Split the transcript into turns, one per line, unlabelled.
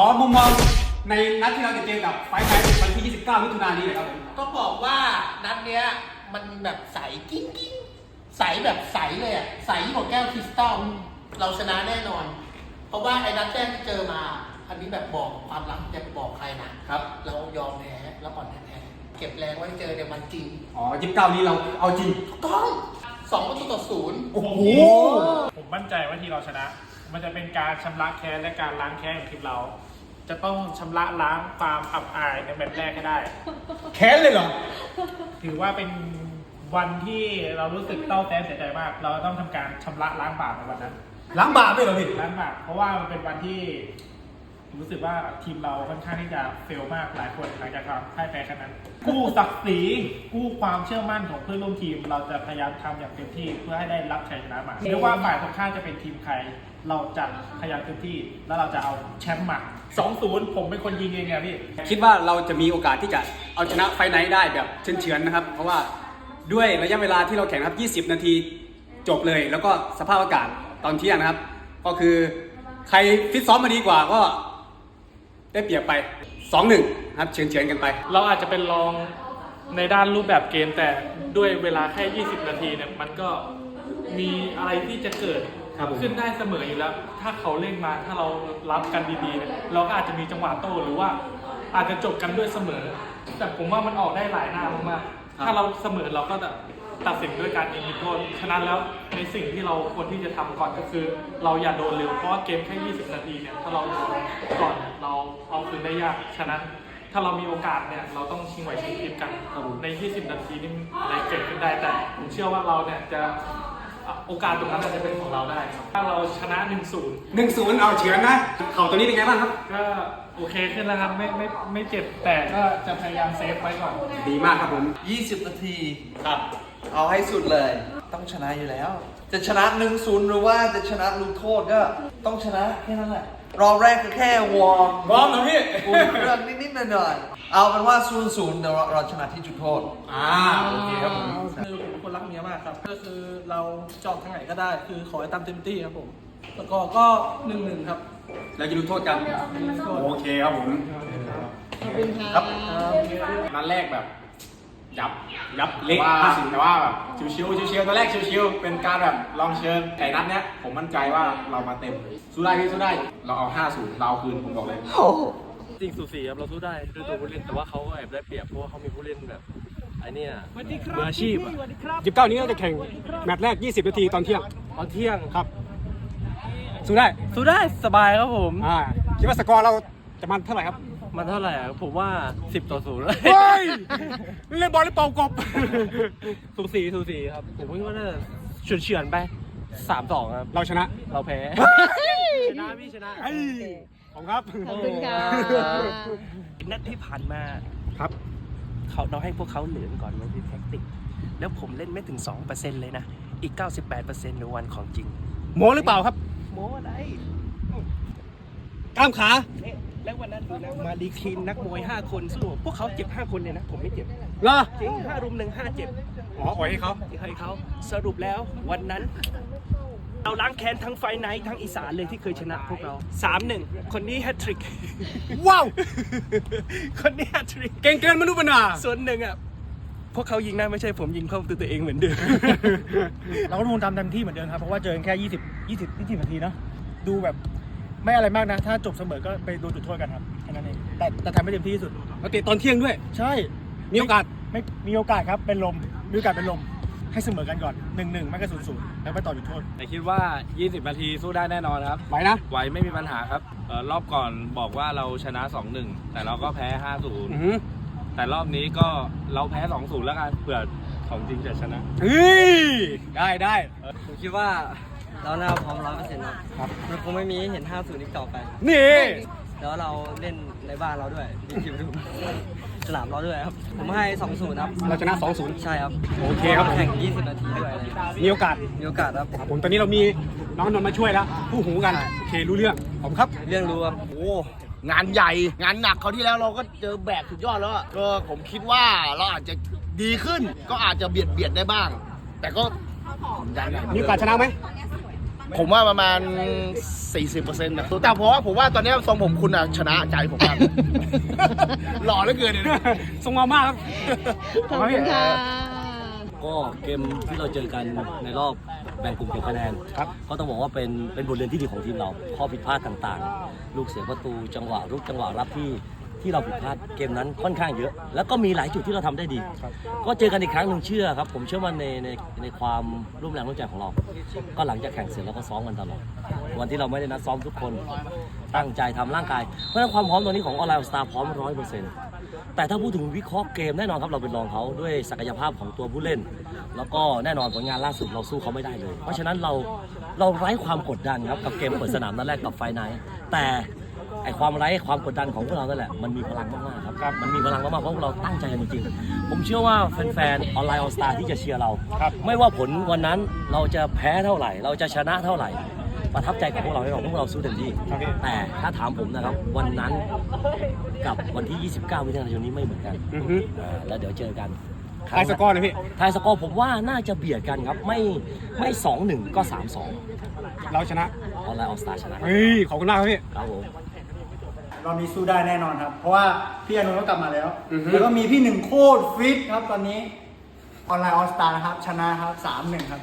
ขอมุมมองในนัดที่เราจะเจอกับไฟท์ไทยวันที่ 29 มิถุนายนนี้หน่อยครับผม
ต้องบอกว่านัดเนี้ยมันแบบใสกิ้งกิ้งใสแบบใสเลยอะใสยิ่งกว่าแก้วคริสตัลเราชนะแน่นอน เพราะว่าไอ้นัดแรกที่เจอมา อันนี้แบบบอกความลับจะไปบอกใครนะครับ เรายอมแพ้แล้วก่อนแพ้เก็บแรงไว้เจอในวันจริง
อ๋อ 29 นี้เราเอาจริง
ถูกต้องสองประตูต่อศูนย์
โอ้โห
ผมมั่นใจว่าที่เราชนะ มันจะเป็นการชำระแค้นและการล้างแค้นของทีมเรา จะต้องชำระล้างความอับอายในแมตช์แรกให้ได้
แค้นเลยเหรอ
ถือว่าเป็นวันที่เรารู้สึกเต้าแต้นเสียใจมาก เราต้องทำการชำระล้างบาปในวันนั้น
ล้างบาปด้วยเหรอพี่
ล้างบาปเพราะว่ามันเป็นวันที่ รู้สึกว่าทีมเราค่อนข้างที่จะเฟลมากหลายคนหลังจากความพ่ายแพ้ครั้งนั้น กู้ศักดิ์ศรีกู้ความเชื่อมั่นของเพื่อนร่วมทีม เราจะพยายามทำอย่างเต็มที่เพื่อให้ได้รับชัยชนะมาไม่ว่าฝ่ายตรงข้ามจะเป็นทีมใคร เราจะพยายามเต็มที่ แล้วเราจะเอาแชมป์มา2-0 ผมเป็นคนยิงเองเนี่ยพี่
คิดว่าเราจะมีโอกาสที่จะเอาชนะไฟท์ไนท์ได้แบบเฉือนๆนะครับ เพราะว่าด้วยระยะเวลาที่เราแข่งครับ 20 นาทีจบเลย แล้วก็สภาพอากาศตอนเที่ยงนะครับ ก็คือใครฟิตซ้อมมาดีกว่าก็ ได้เปรียบไป 2-1ครับเฉือนๆกันไป
เราอาจจะเป็นรองในด้านรูปแบบเกมแต่ด้วยเวลาแค่ 20 นาทีเนี่ยมันก็มีอะไรที่จะเกิด
ครับผม
ขึ้นได้เสมออยู่แล้ว ถ้าเขาเล่นมาถ้าเรารับกันดีๆเนี่ยเราก็อาจจะมีจังหวะโต้หรือว่าอาจจะจบกันด้วยเสมอ แต่ผมว่ามันออกได้หลายหน้ามากๆถ้าเราเสมอเราก็จะตัดสินด้วยการยิงจุดโทษฉะนั้นแล้วในสิ่งที่เราควรที่จะทำก่อนก็คือ เราอย่าโดนเร็วเพราะว่าเกมแค่ 20 นาทีเนี่ยถ้าเราโดนก่อน เราเอาคืนได้ยาก ฉะนั้นถ้าเรามีโอกาสเนี่ยเราต้องชิงไหวชิงพริบกัน
ครับผม
ใน 20 นาทีนี่อะไรเกิดขึ้นได้แต่ผมเชื่อว่าเราเนี่ยจะอะโอกาสตรงนั้นอาจจะเป็นของเราได้ครับ ถ้าเราชนะ 1-0
1-0เอาเฉือนนะ เข่าตัวนี้เป็นไงบ้างครับ
ก็โอเคขึ้นแล้วครับ ไม่ไม่ไม่เจ็บแต่ก็จะพยายามเซฟไว้ก่อน
ดีมากครับผม
20 นาที
ครับ
เอาให้สุดเลย ต้องชนะอยู่แล้ว จะชนะ1-0หรือว่าจะชนะลูกโทษก็ต้องชนะแค่นั้นแหละ รอบแรกก็แค่วอร์ม
พร้อมนะพี่
อุ่นเครื่องนิดๆหน่อยๆเอาเป็นว่า0-0เดี๋ยวเราเราชนะที่จุดโทษ
อ่าโอเคครับผม
คือผมเป็นคนรักเมียมากครับ ก็คือเราจอกทางไหนก็ได้ คือขอให้ตามเต็มที่ครับผมแล้วก็ก็หนึ่งหนึ่งครับ
เราจะดูโทษกัน โอเคครับผม
ขอบคุณค่ะ
ครับนัดแรกแบบ ยับยับเละ
ว่า
ห้าสิบ
แต่ว่าแบบชิวๆชิวๆตอนแรกชิวๆเป็นการแบบลองเชิญแต่นัดเนี้ยผมมั่นใจว่าเรามาเต็มสู้ได้พี่สู้ได้เราเอา50เราเอาคืนผมบอกเลย
จริงสูสีครับเราสู้ได้ด้วยตัวผู้เล่นแต่ว่าเขาแอบได้เปรียบเพราะว่าเขามีผู้เล่นแบบไอ้เนี่ยมืออาชีพอะ
ยี่สิบเก้านี้เราจะแข่งแมตช์แรก 20 นาทีตอนเที่ยง
ตอนเที่ยง
ครับ สู้ได้
สู้ได้สบายครับผม
อ่าคิดว่าสกอร์เราจะมันเท่าไหร่ครับ
มันเท่าไหร่อะผมว่า 10 ต่อศูนย์เลย
เฮ้ยเล่นบอลหรือเป่ากบ
สูสีสูสีครับ ผมคิดว่าน่าจะเฉือนเฉือนๆไปสามสองครับ
เราชนะ
เราแพ้ชนะพี่ชนะ
ไอ้ของครับ
ขอบคุณค่ะ
นัดที่ผ่านมา
ครับ
เขาเราให้พวกเขาเหลืองก่อนว่าที่แท็กติก แล้วผมเล่นไม่ถึง 2%เลยนะ อีก 98%ในวันของจริง
โมหรือเปล่าครับ
โม้อะไร
กล้ามขา
เนี่ยแล้ววันนั้นดูนะมาดีคีนนักมวย5คนสู้พวกเขาเจ็บ5คนเลยนะ ผมไม่เจ็บ
เหรอ
จริง5รุมหนึ่งห้าเจ็บ
อ๋อปล่อยให้เขา
ให้เขาสรุปแล้ววันนั้น เราล้างแค้นทั้งไฟไนท์ทั้งอีสานเลยที่เคยชนะพวกเรา3-1คนนี้แฮตทริก
ว้าว
คนนี้แฮตทริก
เก่งเกินมนุษย์มนา
ส่วนหนึ่งอะ พวกเขายิงนะไม่ใช่ผมยิงเข้าประตูตัวเองเหมือนเดิม
เราก็ดูทำเต็มที่เหมือนเดิมครับ เพราะว่าเจอกันแค่ 20 20 20นาทีเนอะดูแบบ ไม่อะไรมากนะ ถ้าจบเสมอก็ไปดูจุดโทษกันครับแค่นั้นเองแต่แต่ทำให้เต็มที่ที่สุด
เราเตะตอนเที่ยงด้วย
ใช่
มีโอกาส
ไม่มีโอกาสครับเป็นลมมีโอกาสเป็นลมให้เสมอกันก่อน1-1ไม่ก็0-0แล้วไปต่อจุดโทษ
แต่คิดว่า 20 นาทีสู้ได้แน่นอนครับ
ไหวนะ
ไหวไม่มีปัญหาครับเอ่อรอบก่อนบอกว่าเราชนะ 2-1 แต่เราก็แพ้
อือหือ
5-0แต่รอบนี้ก็เราแพ้ 2-0 แล้วกันเผื่อของจริงจะชนะ
เฮ้ยได้ได้
ผมคิดว่า เราน่าพร้อมร้อยเปอร์เซ็นต์ครับมันคงไม่มีให้เห็น50อีกต่อไป
นี่
แล้วเราเล่นในบ้านเราด้วยมีคิวดูสนามเราด้วยครับ ผมให้2-0ครับ
เราชนะ 2-0
ใช่ครับ
โอเคครับผม
แข่ง20นาทีด้วยอะไรครับ
มีโอกาส
มีโอกาสครับ
ครับผมตอนนี้เรามีน้องนนท์มาช่วยแล้วผู้หูกัน โอเครู้เรื่องขอบคุณครับ
เรื่องรู้ครับ
โอ้ งานใหญ่ งานหนักเขาวที่แล้วเราก็เจอแบกสุดยอดแล้วอะก็ผมคิดว่าเราอาจจะดีขึ้น ก็อาจจะเบียดเบียดได้บ้าง แต่ก็ยันอะ
มีโอกาสชนะไหม
ผมว่าประมาณ 40%นะแต่เพราะว่าผมว่าตอนนี้ทรงผมคุณอะชนะใจผมมาก หล่อเหลือเกินเลยนะทรงมามากครับ
ขอบคุณค่ะ
ก็เกมที่เราเจอกันในรอบแบ่งกลุ่มเก็บคะแนน
ครับ
ก็ต้องบอกว่าเป็นเป็นบทเรียนที่ดีของทีมเรา ข้อผิดพลาดต่างๆ ลูกเสียประตูจังหวะรุกจังหวะรับที่ ที่เราผิดพลาดเกมนั้นค่อนข้างเยอะ แล้วก็มีหลายจุดที่เราทำได้ดี ก็เจอกันอีกครั้งหนึ่งเชื่อครับ ผมเชื่อมั่นในในในความร่วมแรงร่วมใจของเรา ก็หลังจากแข่งเสร็จเราก็ซ้อมกันตลอดวันที่เราไม่ได้นัดซ้อมทุกคนตั้งใจทำร่างกาย เพราะฉะนั้นความพร้อมตอนนี้ของออนไลน์สตาร์พร้อมร้อยเปอร์เซ็นต์แต่ถ้าพูดถึงวิเคราะห์เกมแน่นอนครับเราเป็นรองเขาด้วยศักยภาพของตัวผู้เล่น แล้วก็แน่นอนผลงานล่าสุดเราสู้เขาไม่ได้เลย เพราะฉะนั้นเราเราไร้ความกดดันครับกับเกมเปิดสนามนัดแรกกับไฟไนท์แต่ อความไร้ความกดดันของพวกเรานั่นแหละมันมีพลังมากๆครับ มันมีพลังมากๆเพราะพวกเราตั้งใจกันจริงๆผมเชื่อว่าแฟนๆออนไลน์ออสตาที่จะเชียร์เราไม่ว่าผลวันนั้นเราจะแพ้เท่าไหร่ เราจะชนะเท่าไหร่ ประทับใจกับพวกเราให้เราพวกเราสู้เต็มที่ แต่ถ้าถามผมนะครับวันนั้นกับวันที่ 29มิถุนายนนี้ไม่เหมือนกัน
อือฮึ
อ่าแล้วเดี๋ยวเจอกัน
ทายสกอร์เลยพี่
ทายสกอร์ผมว่าน่าจะเบียดกันครับ ไม่ไม่สองหนึ่งก็สามสอง
เราชนะ
ออนไลน์ออสตาชนะ
เฮ้ย ขอบคุณมากครับพี่
ครับผม
รอบนี้สู้ได้แน่นอนครับ เพราะว่าพี่อนุก็กลับมาแล้ว
อือฮึ
แล้วก็มีพี่หนึ่งโคตรฟิตครับตอนนี้ออนไลน์ออสตานะครับชนะครับสามหนึ่งครับ